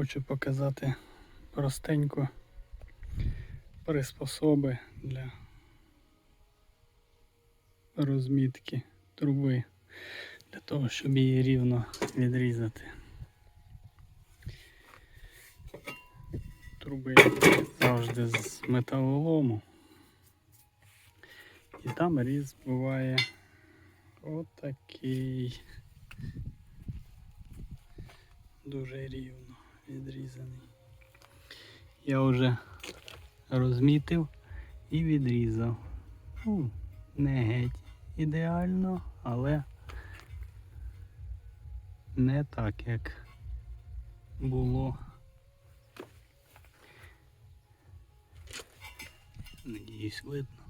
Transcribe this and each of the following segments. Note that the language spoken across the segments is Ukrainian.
хочу показати простенько приспособи для розмітки труби для того, щоб її рівно відрізати. Труби завжди з металолому. І там різ буває отакий. Дуже рівно відрізаний. Я вже розмітив і відрізав. Ну, не геть ідеально, але не так, як було. Надіюсь, видно.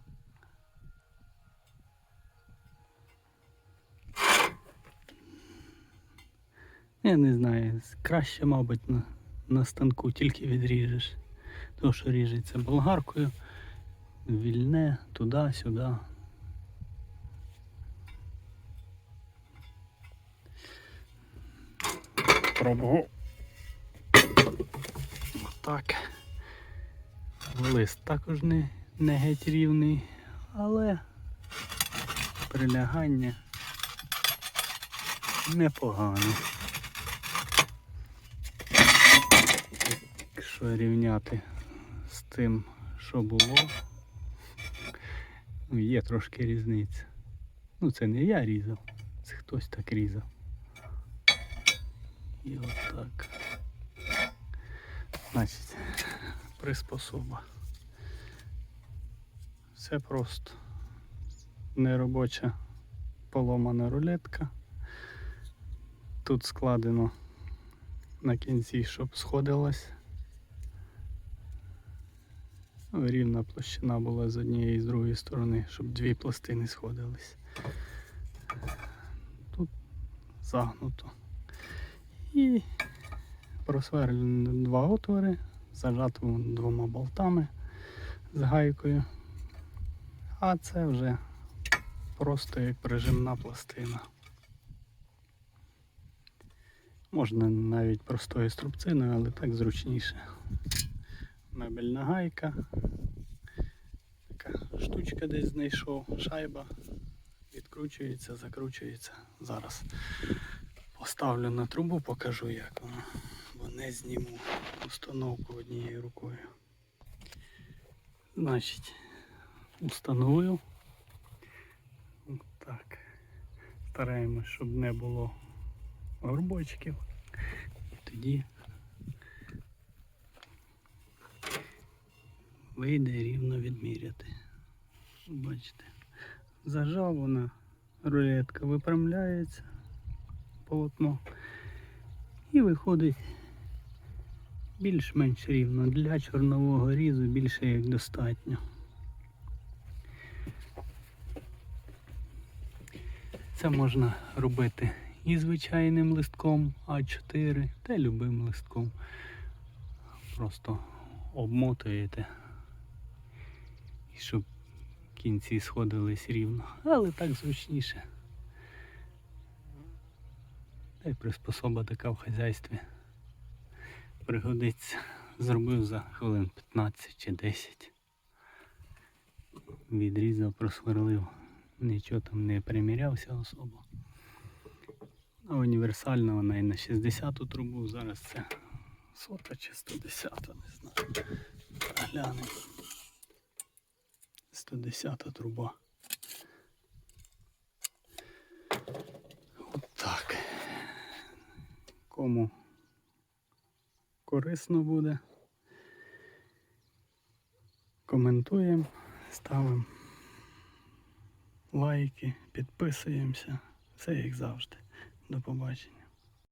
Я не знаю, краще, мабуть, на станку тільки відріжеш. Тому що ріжеться болгаркою, вільне, туди-сюди. Пробував. Так. Лист також не, не геть рівний, але прилягання непогане. Якщо рівняти з тим, що було, ну, є трошки різниця. Ну це не я різав, це хтось так різав. І отак. Значить, приспособа. Все просто. Неробоча поломана рулетка. Тут складено на кінці, щоб сходилась. Рівна площина була з однієї і з другої сторони, щоб дві пластини сходились. Тут загнуто. І просверлені два отвори, зажато двома болтами з гайкою. А це вже просто як прижимна пластина. Можна навіть простою струбциною, але так зручніше. Мебельна гайка. Така штучка десь знайшов, шайба. Відкручується, закручується. Зараз поставлю на трубу, покажу як воно, бо не зніму установку однією рукою. Значить, установив. Так. Стараємось, щоб не було горбочків. І тоді вийде рівно відміряти. Бачите, зажав вона, рулетка випрямляється полотно і виходить більш-менш рівно. Для чорнового різу більше як достатньо. Це можна робити і звичайним листком А4, та любим листком. Просто обмотуєте, щоб кінці сходились рівно. Але так зручніше. Та й приспособа така в хазяйстві. Пригодиться. Зробив за хвилин 15 чи 10. Відрізав, просверлив. Нічого там не примірявся особо. А універсальна вона і на 60-ту трубу, зараз це сота чи 110, не знаю. Глянемо. 110 труба. От так. Кому корисно буде. Коментуємо, ставимо лайки, підписуємося. Все як завжди. До побачення.